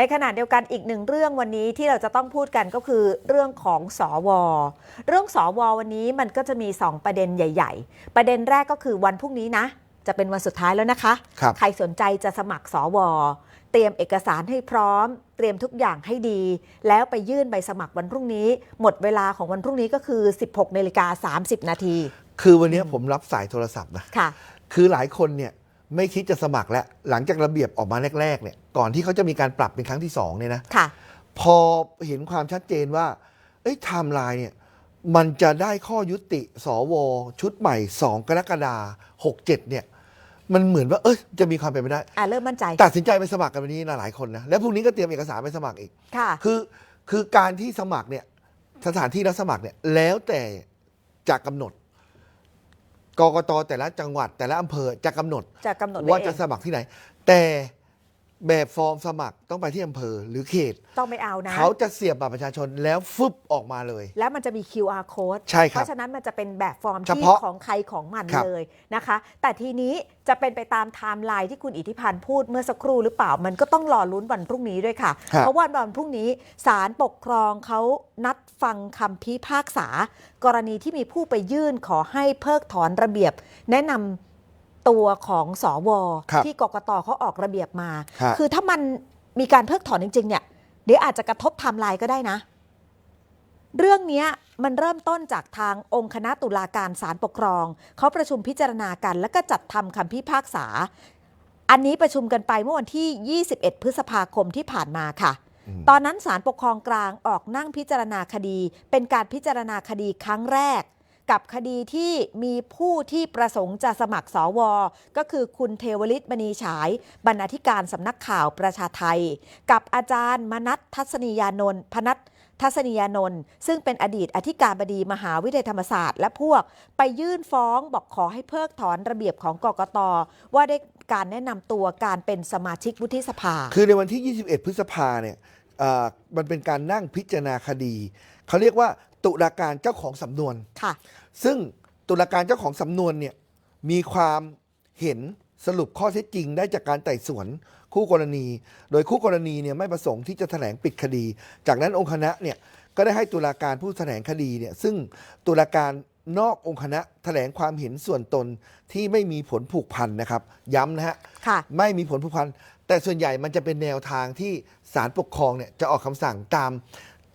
ในขณะเดียวกันอีกหนึ่งเรื่องวันนี้ที่เราจะต้องพูดกันก็คือเรื่องของสอวเรื่องสอววันนี้มันก็จะมี 2 ประเด็นใหญ่ ๆ ประเด็นแรกก็คือวันพรุ่งนี้นะ จะเป็นวันสุดท้ายแล้วนะคะครับใครสนใจจะสมัครสอวเตรียมเอกสารให้พร้อม เตรียมทุกอย่างให้ดี แล้วไปยื่นใบสมัครวันพรุ่งนี้ หมดเวลาของวันพรุ่งนี้ก็คือ 16นาฬิกา30นาทีคือวันนี้ผมรับสายโทรศัพท์นะค่ะ คือหลายคนเนี่ย ไม่คิดจะสมัครแล้ว หลังจากระเบียบออกมาแรก ๆ เนี่ย ก่อนที่เขาจะมีการปรับเป็นครั้งที่สองเนี่ยนะค่ะ พอเห็นความชัดเจนว่าเอ้ยไทม์ไลน์เนี่ย มันจะได้ข้อยุติ สว ชุดใหม่ 2 กรกฎาคม67 เนี่ย มันเหมือนว่า เอ้ยจะมีความเป็นไปได้ อะเริ่มมั่นใจ ตัดสินใจไปสมัครกันวันนี้นะหลายคนนะ แล้วพรุ่งนี้ก็เตรียมเอกสารไปสมัครอีก ค่ะ คือคือการที่สมัครเนี่ยสถานที่รับสมัครเนี่ยแล้วแต่จะกำหนด กกตแต่ละจังหวัดแต่ละอำเภอจะกำหนดจะกำหนดไว้ว่าเอจะงสมัครที่ไหน แต่ แบบฟอร์มสมัครต้องไปที่อำเภอหรือเขต ต้องไม่เอานะ เขาจะเสียบบัตรประชาชนแล้วฟึบออกมาเลย แล้วมันจะมี QR code ใช่ครับเพราะฉะนั้นมันจะเป็นแบบฟอร์มเฉที่พาะของใครของมันครับ เลยนะคะ แต่ทีนี้จะเป็นไปตามไทม์ไลน์ที่คุณอิทธิพันธ์พูดเมื่อสักครู่หรือเปล่ามันก็ต้องรอลุ้นวันพรุ่งนี้ด้วยค่ะ ครับ เพราะว่าวันพรุ่งนี้ศาลปกครองเขานัดฟังคำพิพากษา กรณีที่มีผู้ไปยื่นขอให้เพิกถอนระเบียบ แนะนำ ตัวของสอวครับที่กกตเขาออกระเบียบมาครับคือถ้ามันมีการเพิกถอนจริง ๆ เนี่ย เดี๋ยวอาจจะกระทบไทม์ไลน์ก็ได้นะ เรื่องเนี้ยมันเริ่มต้นจากทางองค์คณะตุลาการศาลปกครอง เขาประชุมพิจารณากัน แล้วก็จัดทำคำพิพากษา อันนี้ประชุมกันไปเมื่อวันที่ 21 พฤษภาคมที่ผ่านมาค่ะอืมตอนนั้นศาลปกครองกลางออกนั่งพิจารณาคดี เป็นการพิจารณาคดีครั้งแรก กับคดีที่มีผู้ที่ประสงค์จะสมัครสวก็คือคุณเทวลิตมณีฉาย บรรณาธิการสำนักข่าวประชาไทย กับอาจารย์มนัททัศนียานนท์พนัททัศนียานนท์ซึ่งเป็นอดีตอธิการบดีมหาวิทยาลัยธรรมศาสตร์และพวก ไปยื่นฟ้องบอกขอให้เพิกถอนระเบียบของกกตว่าได้การแนะนำตัวการเป็นสมาชิกวุฒิสภา คือในวันที่ 21 พฤษภาเนี่ยมันเป็นการนั่งพิจารณาคดี เขาเรียกว่า ตุลาการเจ้าของสำนวน ค่ะ ซึ่งตุลาการเจ้าของสำนวนเนี่ยมีความเห็นสรุปข้อเท็จจริงได้จากการไต่สวนคู่กรณี โดยคู่กรณีเนี่ยไม่ประสงค์ที่จะแถลงปิดคดี จากนั้นองค์คณะเนี่ยก็ได้ให้ตุลาการผู้แถลงคดีเนี่ยซึ่งตุลาการนอกองค์คณะแถลงความเห็นส่วนตนที่ไม่มีผลผูกพันนะครับ ย้ำนะฮะค่ะ ไม่มีผลผูกพันแต่ส่วนใหญ่มันจะเป็นแนวทางที่ศาลปกครองเนี่ยจะออกคำสั่งตาม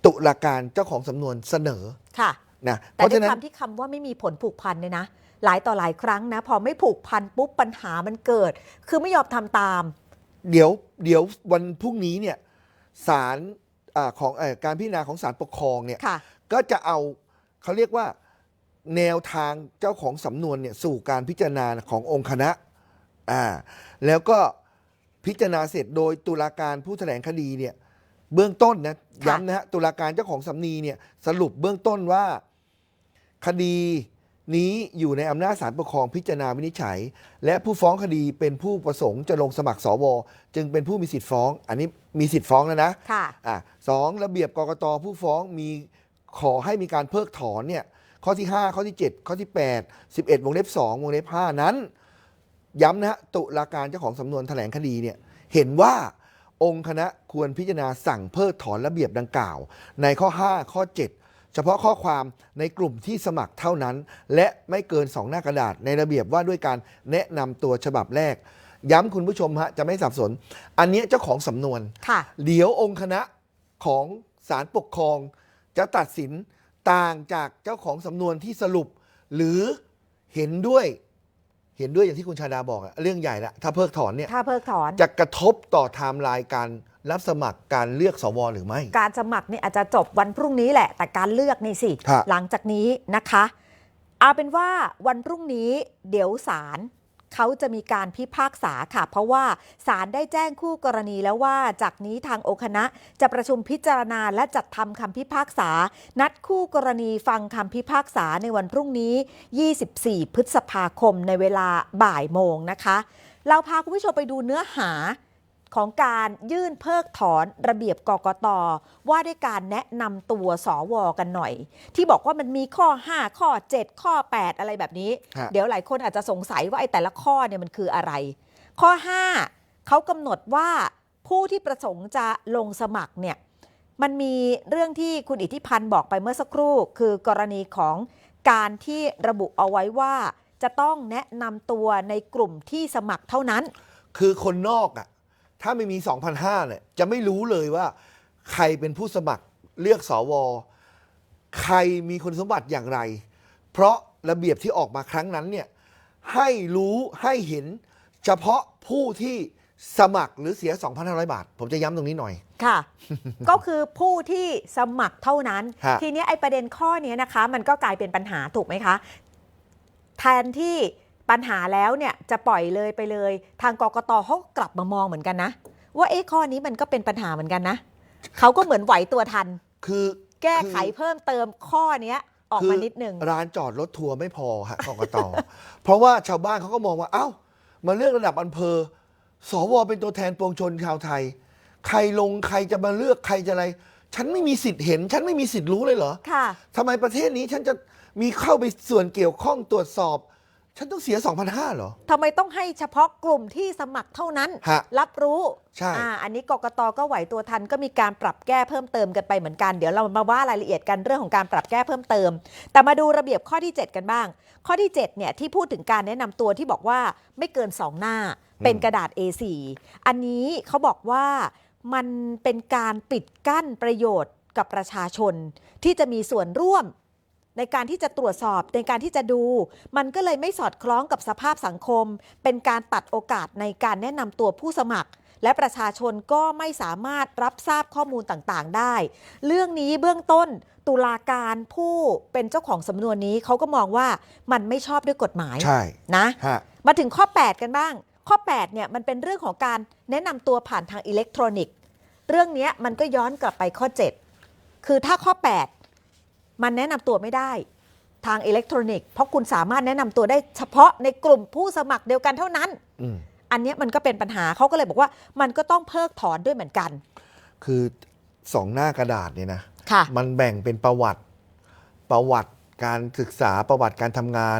ตุลาการเจ้าของสำนวนเสนอค่ะ นะเพแต่ราะด้วยฉะนั้นคำที่คำว่าไม่มีผลผูกพันเนี่ยนะ หลายต่อหลายครั้งนะ พอไม่ผูกพันปุ๊บปัญหามันเกิด คือไม่ยอมทำตาม เดี๋ยวเดี๋ยววันพรุ่งนี้เนี่ยศาลอาของเออการพิจารณาของศาลปกครองเนี่ยค่ะ ก็จะเอาเขาเรียกว่าแนวทางเจ้าของสำนวนเนี่ยสู่การพิจารณาขององค์คณะอ่าแล้วก็พิจารณาเสร็จโดยตุลาการผู้แถลงคดีเนี่ย เบื้องต้นนะค่ะย้ำนะฮะตุลาการเจ้าของสำนีเนี่ยสรุปเบื้องต้นว่า คดีนี้อยู่ในอำนาจศาลปกครองพิจารณาวินิจฉัย และผู้ฟ้องคดีเป็นผู้ประสงค์จะลงสมัครสวจึงเป็นผู้มีสิทธิ์ฟ้อง อันนี้มีสิทธิ์ฟ้องแล้วนะค่ะอะสองระเบียบกกตผู้ฟ้องมีขอให้มีการเพิกถอนเนี่ยข้อที่ 5 ข้อที่ 7 ข้อที่ 8 11 วงเล็บ 2 วงเล็บ 5 นั้น ย้ำนะฮะตุลาการเจ้าของสำนวนแถลงคดีเนี่ยเห็นว่า องค์คณะควรพิจารณาสั่งเพิกถอนระเบียบดังกล่าว ในข้อ 5 ข้อ 7 เฉพาะข้อความในกลุ่มที่สมัครเท่านั้น และไม่เกิน 2 หน้ากระดาษ ในระเบียบว่าด้วยการแนะนำตัวฉบับแรก ย้ำคุณผู้ชมฮะจะไม่สับสน อันเนี้ยเจ้าของสำนวนค่ะ เดี๋ยวองค์คณะของศาลปกครอง จะตัดสินต่างจากเจ้าของสำนวนที่สรุป หรือเห็นด้วย เห็นด้วยอย่างที่คุณชาดาบอกอะเรื่องใหญ่ละถ้าเพิกถอนเนี่ยถ้าเพิกถอน จะกระทบต่อไทม์ไลน์การรับสมัครการเลือกสวหรือไม่ การสมัครนี่อาจจะจบวันพรุ่งนี้แหละ แต่การเลือกนี่สิครับหลังจากนี้นะคะ เอาเป็นว่าวันพรุ่งนี้เดี๋ยวศาล เขาจะมีการพิพากษาค่ะ เพราะว่าศาลได้แจ้งคู่กรณีแล้วว่า จากนี้ทางองคณะจะประชุมพิจารณาและจัดทำคำพิพากษา นัดคู่กรณีฟังคำพิพากษาในวันพรุ่งนี้ 24 พฤษภาคมในเวลาบ่ายโมงนะคะ เราพาคุณผู้ชมไปดูเนื้อหา ของการยื่นเพิกถอนระเบียบกกต ว่าด้วยการแนะนำตัวสวกันหน่อย ที่บอกว่ามันมีข้อ 5 ข้อ 7 ข้อ 8 อะไรแบบนี้ฮะเดี๋ยวหลายคนอาจจะสงสัยว่าไอ้แต่ละข้อเนี่ยมันคืออะไร ข้อ 5เขากำหนดว่าผผู้ที่ประสงค์จะลงสมัครเนี่ยมันมีเรื่องที่คุณอิทธิพันธ์บอกไปเมื่อสักครู่ คือกรณีของการที่ระบุเอาไว้ว่า จะต้องแนะนำตัวในกลุ่มที่สมัครเท่านั้น คือคนนอกอะ ถ้าไม่มี2,005เนี่ยจะไม่รู้เลยว่า ใครเป็นผู้สมัครเลือกสว ใครมีคุณสมบัติอย่างไร เพราะระเบียบที่ออกมาครั้งนั้นเนี่ยให้รู้ให้เห็นเฉพาะผู้ที่สมัครหรือเสีย 2,500 บาท ผมจะย้ำตรงนี้หน่อย ค่ะ ก็คือผู้ที่สมัครเท่านั้น ฮะ ทีนี้ไอ้ประเด็นข้อนี้นะคะ มันก็กลายเป็นปัญหาถูกไหมคะ แทนที่ ปัญหาแล้วเนี่ยจะปล่อยเลยไปเลย ทางกกตเขาก็กลับมามองเหมือนกันนะ ว่าเอ๊ะข้อนี้มันก็เป็นปัญหาเหมือนกันนะเขาก็เหมือนไหวตัวทัน คือแก้ไขคือเพิ่มเติมข้อเนี้ยออกมานิดนึงร้านจอดรถทัวร์ไม่พอฮะกกตเพราะว่าชาวบ้านเขาก็มองว่า เอ้ามาเลือกระดับอำเภอ สวเป็นตัวแทนปวงชนชาวไทย ใครลงใครจะมาเลือกใครจะอะไร ฉันไม่มีสิทธิ์เห็น ฉันไม่มีสิทธิ์รู้เลยเหรอค่ะทำไมประเทศนี้ฉันจะมีเข้าไปส่วนเกี่ยวข้องตรวจสอบ ฉันต้องเสีย 2,500เหรอ ทำไมต้องให้เฉพาะกลุ่มที่สมัครเท่านั้น ฮะรับรู้ใช่อ่าอันนี้กกตก็ไหวตัวทันก็มีการปรับแก้เพิ่มเติมกันไปเหมือนกัน เดี๋ยวเรามาว่ารายละเอียดกันเรื่องของการปรับแก้เพิ่มเติม แต่มาดูระเบียบข้อที่ 7 กันบ้าง ข้อที่ 7 เนี่ยที่พูดถึงการแนะนำตัวที่บอกว่าไม่เกิน 2 หน้า เป็นกระดาษ A4 อันนี้เขาบอกว่ามันเป็นการปิดกั้นประโยชน์กับประชาชน ที่จะมีส่วนร่วม ในการที่จะตรวจสอบในการที่จะดู มันก็เลยไม่สอดคล้องกับสภาพสังคม เป็นการตัดโอกาสในการแนะนำตัวผู้สมัคร และประชาชนก็ไม่สามารถรับทราบข้อมูลต่างๆ ได้ เรื่องนี้เบื้องต้นตุลาการผู้เป็นเจ้าของสำนวนนี้เขาก็มองว่ามันไม่ชอบด้วยกฎหมายใช่นะฮะมาถึงข้อ 8 กันบ้าง ข้อ8เนี่ยมันเป็นเรื่องของการแนะนำตัวผ่านทางอิเล็กทรอนิกส์ เรื่องเนี้ยมันก็ย้อนกลับไปข้อ 7 คือถ้าข้อ 8 มันแนะนำตัวไม่ได้ ทางอิเล็กทรอนิกส์เพราะคุณสามารถแนะนำตัวได้เฉพาะในกลุ่มผู้สมัครเดียวกันเท่านั้น อืม อันเนี้ยมันก็เป็นปัญหาเขาก็เลยบอกว่า มันก็ต้องเพิกถอนด้วยเหมือนกันคือสองหน้ากระดาษเนี่ยนะ ค่ะ มันแบ่งเป็นประวัติ ประวัติการศึกษาประวัติการทำงาน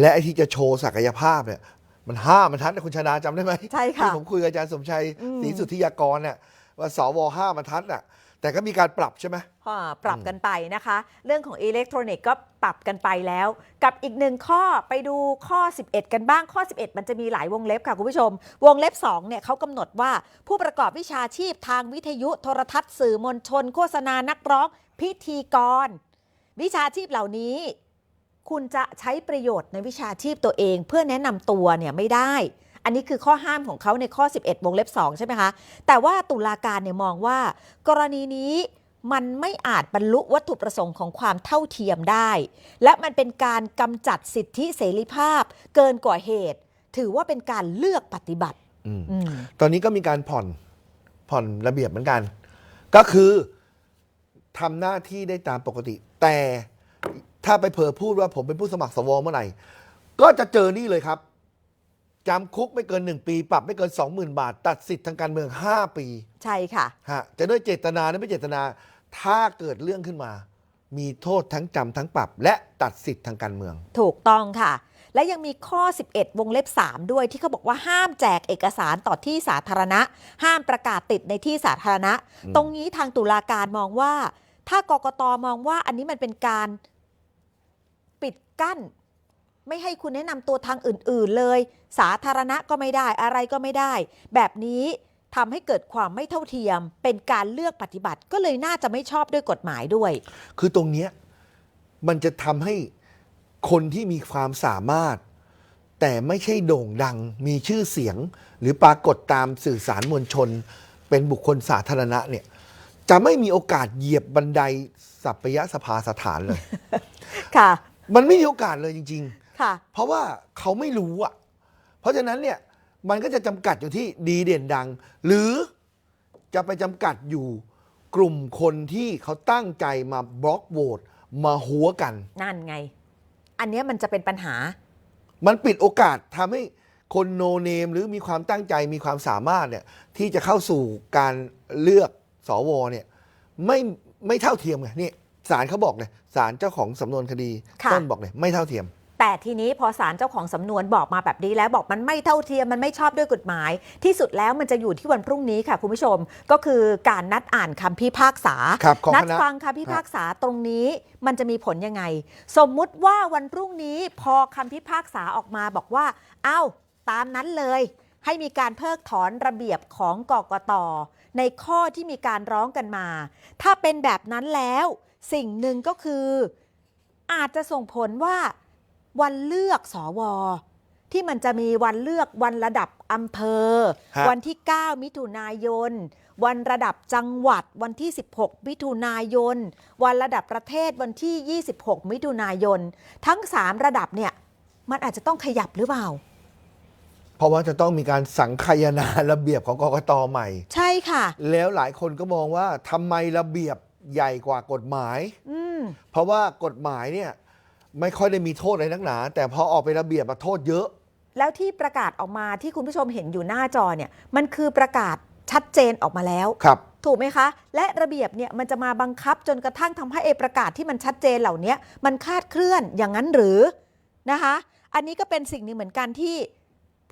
และไอ้ที่จะโชว์ศักยภาพเนี่ย มันห้าบรรทัดนะคุณชาดาจำได้ไหมใช่ค่ะที่ผมคุยกับอาจารย์สมชัยอืม ศรีสุทธิยากรเนี่ยว่าสวห้าบรรทัดน่ะ แต่ก็มีการปรับใช่ไหมอ่าปรับกันไปนะคะ เรื่องของอิเล็กทรอนิกส์ก็ปรับกันไปแล้ว กับอีกหนึ่งข้อไปดูข้อ 11 กันบ้างข้อ 11 มันจะมีหลายวงเล็บค่ะคุณผู้ชม วงเล็บ2เนี่ยเขากำหนดว่าผู้ประกอบวิชาชีพทางวิทยุโทรทัศน์สื่อมวลชน โฆษณานักร้อง พิธีกร วิชาชีพเหล่านี้ คุณจะใช้ประโยชน์ในวิชาชีพตัวเอง เพื่อแนะนำตัวเนี่ยไม่ได้ อันนี้คือข้อห้ามของเขาในข้อ 11 วงเล็บ 2 ใช่ไหมคะ แต่ว่าตุลาการเนี่ยมองว่า กรณีนี้มันไม่อาจบรรลุวัตถุประสงค์ของความเท่าเทียมได้ และมันเป็นการกำจัดสิทธิเสรีภาพ เกินกว่าเหตุ ถือว่าเป็นการเลือกปฏิบัติอืมอืมตอนนี้ก็มีการผ่อนผ่อนระเบียบเหมือนกัน ก็คือทำหน้าที่ได้ตามปกติ แต่ถ้าไปเผลอพูดว่าผมเป็นผู้สมัครสวเมื่อไหร่ ก็จะเจอนี่เลยครับ จำคุกไม่เกินหนึ่งปี ปรับไม่เกิน 20,000 บาท ตัดสิทธิ์ทางการเมือง 5 ปีใช่ค่ะ ฮะจะด้วยเจตนาหรือไม่เจตนา ถ้าเกิดเรื่องขึ้นมา มีโทษทั้งจำทั้งปรับ และตัดสิทธิ์ทางการเมือง ถูกต้องค่ะ และยังมีข้อ 11 วงเล็บ 3 ด้วยที่เขาบอกว่าห้ามแจกเอกสารต่อที่สาธารณะ ห้ามประกาศติดในที่สาธารณะ อืม ตรงนี้ทางตุลาการมองว่า ถ้ากกตมองว่าอันนี้มันเป็นการปิดกั้น ไม่ให้คุณแนะนำตัวทางอื่น ๆเลย สาธารณะก็ไม่ได้อะไรก็ไม่ได้ แบบนี้ทำให้เกิดความไม่เท่าเทียม เป็นการเลือกปฏิบัติก็เลยน่าจะไม่ชอบด้วยกฎหมายด้วย คือตรงเนี้ยมันจะทำให้คนที่มีความสามารถ แต่ไม่ใช่โด่งดังมีชื่อเสียง หรือปรากฏตามสื่อสารมวลชน เป็นบุคคลสาธารณะเนี่ยจะไม่มีโอกาสเหยียบบันไดสัปยสภาสถานเลย ค่ะ มันไม่มีโอกาสเลยจริง ค่ะๆเพราะว่าเขาไม่รู้อะ เพราะฉะนั้นเนี่ยมันก็จะจำกัดอยู่ที่ดีเด่นดัง หรือจะไปจำกัดอยู่กลุ่มคนที่เขาตั้งใจมาบล็อกโหวตมาหัวกัน นั่นไง อันเนี้ยมันจะเป็นปัญหา มันปิดโอกาสทำให้คนโนเนมหรือมีความตั้งใจมีความสามารถเนี่ยที่จะเข้าสู่การเลือกสวเนี่ยไม่ไม่เท่าเทียมไงนี่ศาลเขาบอกเลยศาลเจ้าของสำนวนคดีค่ะ ต้นบอกเลยไม่เท่าเทียม แต่ทีนี้พอศาลเจ้าของสำนวนบอกมาแบบนี้แล้วบอกมันไม่เท่าเทียมมันไม่ชอบด้วยกฎหมาย ที่สุดแล้วมันจะอยู่ที่วันพรุ่งนี้ค่ะคุณผู้ชม ก็คือการนัดอ่านคำพิพากษา ครับของนัดคณะ ฟังคำพิพากษาตรงนี้มันจะมีผลยังไง สมมุติว่าวันพรุ่งนี้พอคำพิพากษาออกมาบอกว่า เอ้า ตามนั้นเลย ให้มีการเพิกถอนระเบียบของกกตในข้อที่มีการร้องกันมา ถ้าเป็นแบบนั้นแล้ว สิ่งหนึ่งก็คือ อาจจะส่งผลว่า วันเลือกสวที่มันจะมีวันเลือกวันระดับอำเภอฮะวันที่ 9 มิถุนายน วันระดับจังหวัดวันที่ 16 มิถุนายน วันระดับประเทศวันที่ 26 มิถุนายน ทั้ง 3 ระดับเนี่ย มันอาจจะต้องขยับหรือเปล่า เพราะว่าจะต้องมีการสังคายนาระเบียบของกกตใหม่ ใช่ค่ะ แล้วหลายคนก็มองว่าทำไมระเบียบใหญ่กว่ากฎหมายอืมเพราะว่ากฎหมายเนี่ย ไม่ค่อยได้มีโทษอะไรนักหนา แต่พอออกไประเบียบอะโทษเยอะ แล้วที่ประกาศออกมาที่คุณผู้ชมเห็นอยู่หน้าจอเนี่ยมันคือประกาศชัดเจนออกมาแล้ว ครับ ถูกไหมคะ และระเบียบเนี่ยมันจะมาบังคับจนกระทั่งทำให้เอประกาศที่มันชัดเจนเหล่านี้มันคลาดเคลื่อนอย่างนั้นหรือนะคะ อันนี้ก็เป็นสิ่งหนึ่งเหมือนกันที่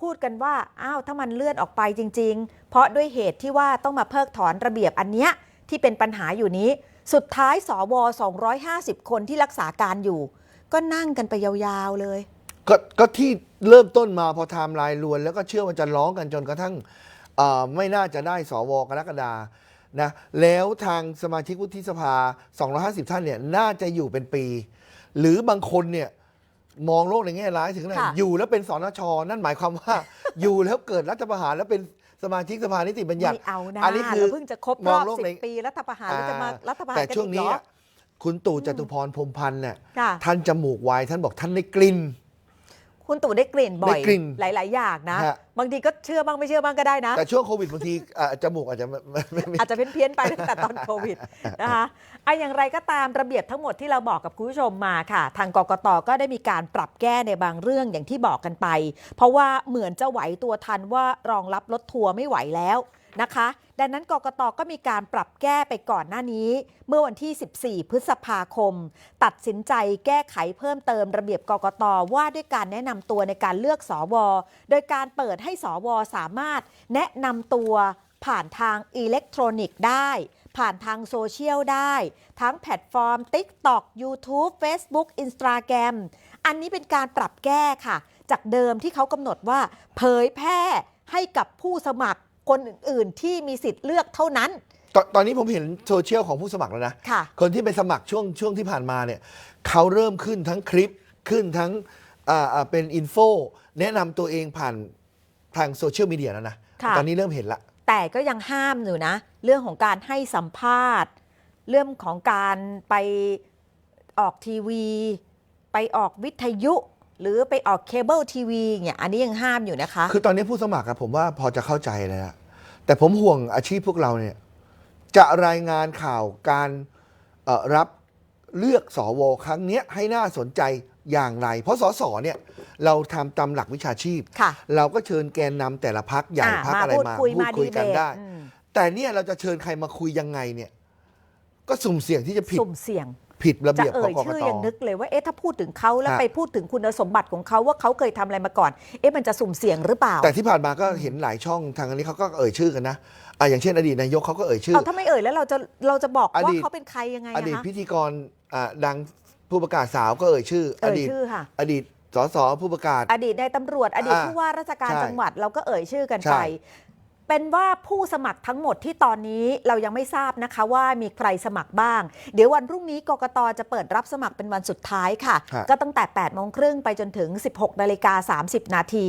พูดกันว่าอ้าวถ้ามันเลื่อนออกไปจริง ๆ เพราะด้วยเหตุที่ว่าต้องมาเพิกถอนระเบียบอันเนี้ยที่เป็นปัญหาอยู่นี้ สุดท้ายสว 250 คนที่รักษาการอยู่ ก็นั่งกันไปยาวๆเลย ก็ก็ที่เริ่มต้นมาพอไทม์ไลน์ลวน แล้วก็เชื่อว่าจะร้องกันจนกระทั่งเอ่อไม่น่าจะได้สวกรกฎานะแล้วทางสมาชิกวุฒิสภา 250 ท่านเนี่ยน่าจะอยู่เป็นปี หรือบางคนเนี่ยมองโลกในแง่ร้ายถึงขนาดค่ะ อยู่แล้วเป็นสนช นั่นหมายความว่า อยู่แล้วเกิดรัฐประหารแล้วเป็นสมาชิกสภานิติบัญญัติ ไม่เอานะอันนี้คือเราเพิ่งจะครบมรอองบโลกสิใน บปีรัฐประหารแล้วจะมารัฐประหารแต่กันช่วงอีกนี้เหรอ อะ คุณตู่จตุพรพรหมพันธ์เนี่ยค่ะ ท่านจมูกไวท่านบอกท่านได้กลิ่น คุณตู่ได้กลิ่นบ่อยได้กลิ่นหลาย ๆ อย่างนะ ฮะ บางทีก็เชื่อบ้างไม่เชื่อบ้างก็ได้นะ แต่ช่วงโควิดบางทีอะจมูกอาจจะไม่ไม่ไม่ไม่อาจจะเพี้ยนๆไปตั้งแต่ตอนโควิดนะคะไอะอย่างไรก็ตามระเบียบทั้งหมดที่เราบอกกับคุณผู้ชมมาค่ะ ทางกกตก็ได้มีการปรับแก้ในบางเรื่องอย่างที่บอกกันไป เพราะว่าเหมือนจะไหวตัวทันว่ารองรับรถทัวร์ไม่ไหวแล้ว นะคะ ดังนั้นกกตก็มีการปรับแก้ไปก่อนหน้านี้ เมื่อวันที่ 14 พฤษภาคม ตัดสินใจแก้ไขเพิ่มเติมระเบียบกกตว่าด้วยการแนะนำตัวในการเลือกสวโดยการเปิดให้สวสามารถแนะนำตัวผ่านทางอิเล็กทรอนิกส์ได้ ผ่านทางโซเชียลได้ ทั้งแพลตฟอร์ม TikTok YouTube Facebook Instagram อันนี้เป็นการปรับแก้ค่ะ จากเดิมที่เขากำหนดว่า เผยแพร่ให้กับผู้สมัคร คนอื่นๆที่มีสิทธิ์เลือกเท่านั้น ตอนตอนนี้ผมเห็นโซเชียลของผู้สมัครแล้วนะ ค่ะ คนที่ไปสมัครช่วงช่วงที่ผ่านมาเนี่ยเขาเริ่มขึ้นทั้งคลิปขึ้นทั้งอ่าอ่าเป็นอินโฟแนะนำตัวเองผ่านทางโซเชียลมีเดียแล้วนะ ค่ะ ตอนนี้เริ่มเห็นละ แต่ก็ยังห้ามอยู่นะ เรื่องของการให้สัมภาษณ์ เรื่องของการไปออกทีวี ไปออกวิทยุ หรือไปออกเคเบิลทีวีเนี่ยอันนี้ยังห้ามอยู่นะคะ คือตอนนี้ผู้สมัครอะผมว่าพอจะเข้าใจแล้วอะแต่ผมห่วงอาชีพพวกเราเนี่ยจะรายงานข่าวการเอ่อรับเลือกสวครั้งเนี้ยให้น่าสนใจอย่างไร เพราะสสเนี่ยเราทำตามหลักวิชาชีพ ค่ะเราก็เชิญแกนนำแต่ละพักใหญ่อ่าพักอะไรพูดมาคุยพูดมาคุยกันดีเบตได้ อืม แต่เนี่ยเราจะเชิญใครมาคุยยังไงเนี่ย ก็สุ่มเสี่ยงที่จะผิด สุ่มเสี่ยง ผิดระจะเบียบขเอ่องยกกชื่อต ยังนึกเลยว่าเอ๊ะถ้าพูดถึงเขาแล้วฮะ ไปพูดถึงคุณสมบัติของเขาว่าเขาเคยทำอะไรมาก่อน เอ๊ะมันจะสุ่มเสี่ยงหรือเปล่าแต่ที่ผ่านมาก็เห็นหลายช่องทางอันนี้เขาก็เอ่ยชื่อกันนะอะอย่างเช่น อดีตนายกเขาก็เอ่ยชื่อ เอาถ้าไม่เอ่ยแล้วเราจะเราจะบอกอว่าดีต เขาเป็นใครยังไงออะดีตคะพิธีกรอะดังผู้ประกาศสาวก็เอ่ยชื่อ อเอ่ยดีตชื่อค่ะ อดีตสสผู้ประกาศ อดีตในายตำรวจอดีตอ่าผู้ว่าราชการใช่จังหวัดเราก็เอ่ยชื่อกันใช่ ไป เป็นว่าผู้สมัครทั้งหมดที่ตอนนี้เรายังไม่ทราบนะคะว่ามีใครสมัครบ้าง เดี๋ยววันพรุ่งนี้กกตจะเปิดรับสมัครเป็นวันสุดท้ายค่ะฮะก็ตั้งแต่8โมงครึ่งไปจนถึง 16นาฬิกา30 นาที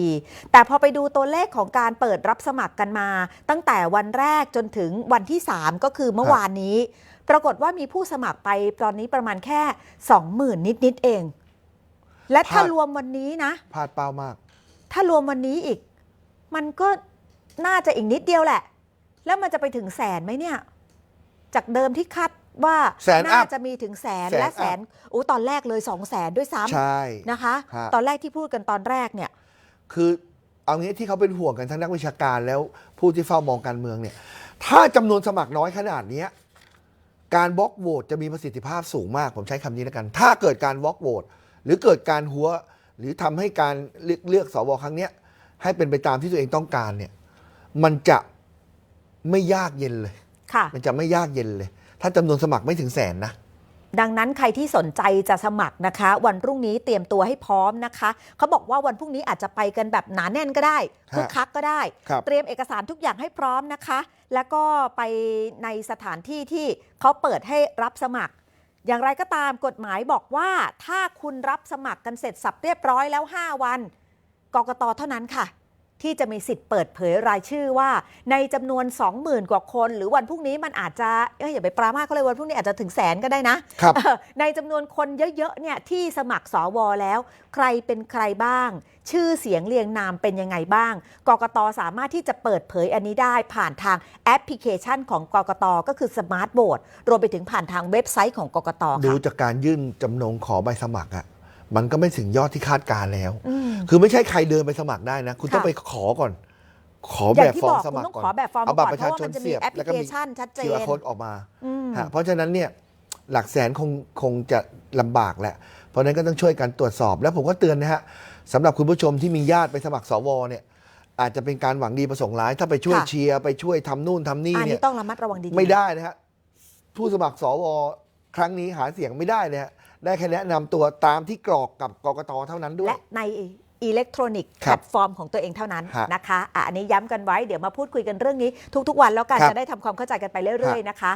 แต่พอไปดูตัวเลขของการเปิดรับสมัครกันมา ตั้งแต่วันแรกจนถึงวันที่ 3 ก็คือเมื่อวานนี้ ปรากฏว่ามีผู้สมัครไปตอนนี้ประมาณแค่ 20,000 นิดๆเอง และถ้ารวมวันนี้นะพลาดเป้ามาก ถ้ารวมวันนี้อีก มันก็ น่าจะอีกนิดเดียวแหละ แล้วมันจะไปถึงแสนไหมเนี่ย จากเดิมที่คาดว่าแสนน่าอัพจะมีถึงแสนแสนและแสนอู้ตอนแรกเลยสองแสนด้วยซ้ใช่ำนะคะ ฮะ ตอนแรกที่พูดกันตอนแรกเนี่ย คือเอางี้ที่เขาเป็นห่วงกันทั้งนักวิชาการแล้วผู้ที่เฝ้ามองการเมืองเนี่ย ถ้าจำนวนสมัครน้อยขนาดเนี้ยการบล็อกโหวตจะมีประสิทธิภาพสูงมาก ผมใช้คำนี้แล้วกัน ถ้าเกิดการบล็อกโหวตหรือเกิดการหัว หรือทำให้การเลือกเลือกสวครั้งเนี้ยให้เป็นไปตามที่ตัวเองต้องการเนี่ย มันจะไม่ยากเย็นเลย ค่ะ มันจะไม่ยากเย็นเลย ถ้าจำนวนสมัครไม่ถึงแสนนะ ดังนั้นใครที่สนใจจะสมัครนะคะ วันพรุ่งนี้เตรียมตัวให้พร้อมนะคะเขาบอกว่าวันพรุ่งนี้อาจจะไปกันแบบหนาแน่นก็ได้ฮะคึกคักก็ได้ ครับ เตรียมเอกสารทุกอย่างให้พร้อมนะคะ แล้วก็ไปในสถานที่ที่เขาเปิดให้รับสมัคร อย่างไรก็ตามกฎหมายบอกว่า ถ้าคุณรับสมัครกันเสร็จสับเรียบร้อยแล้ว 5 วันกกตเท่านั้นค่ะ ที่จะมีสิทธิ์เปิดเผยรายชื่อว่า ในจำนวน 20,000 กว่าคน หรือวันพรุ่งนี้มันอาจจะเอ้ยอย่าไปปรามาสเขาเลยวันพรุ่งนี้อาจจะถึงแสนก็ได้นะครับเออในจำนวนคนเยอะๆเนี่ยที่สมัครสวแล้ว ใครเป็นใครบ้าง ชื่อเสียงเรียงนามเป็นยังไงบ้าง กกตสามารถที่จะเปิดเผยอันนี้ได้ผ่านทางแอปพลิเคชันของกกตก็คือสมาร์ทโ a รดรวมไปถึงผ่านทางเว็บไซต์ของกกตดูค่ะจากการยื่นจำนงขอใบสมัครอะ มันก็ไม่ถึงยอดที่คาดการณ์แล้วอืมคือไม่ใช่ใครเดินไปสมัครได้นะ คุณค่ะต้องไปขอก่อน ขออแบย่างบที่ฟอบอกร์มสคุณมัครต้องก่อนขอแบบฟอร์มเอาก่บัอตนรประเพชาราะว่าชนมันจะมีเสียบแอปพแล้วลิก็เคมีชันชัดเจ QR นโค้ดออกมาอืมฮะเพราะฉะนั้นเนี่ยหลักแสนคงคงจะลำบากแหละ เพราะฉะนั้นก็ต้องช่วยกันตรวจสอบ แล้วผมก็เตือนนะฮะสำหรับคุณผู้ชมที่มีญาติไปสมัครสวเนี่ยอาจจะเป็นการหวังดีประสงค์ร้าย ถ้าไปช่วยค่ะเชียร์ไปช่วยทำนู่นทำนี่อันเนี่นี้ยต้องระมัดระวังดีๆไม่ได้นะฮะผู้สมัครสวครั้งนี้หาเสียงไม่ได้เลยฮะ ได้แค่แนะนำตัวตามที่กรอกกับกกตเท่านั้นด้วย และในอิเล็กทรอนิกส์คแพรัลบตฟอร์มของตัวเองเท่านั้นฮะนะคะอะอันนี้ย้ำกันไว้เดี๋ยวมาพูดคุยกันเรื่องนี้ทุก ๆ วันแล้วกันครับจะได้ทำความเข้าใจกันไปเรื่อย ๆ นะคะ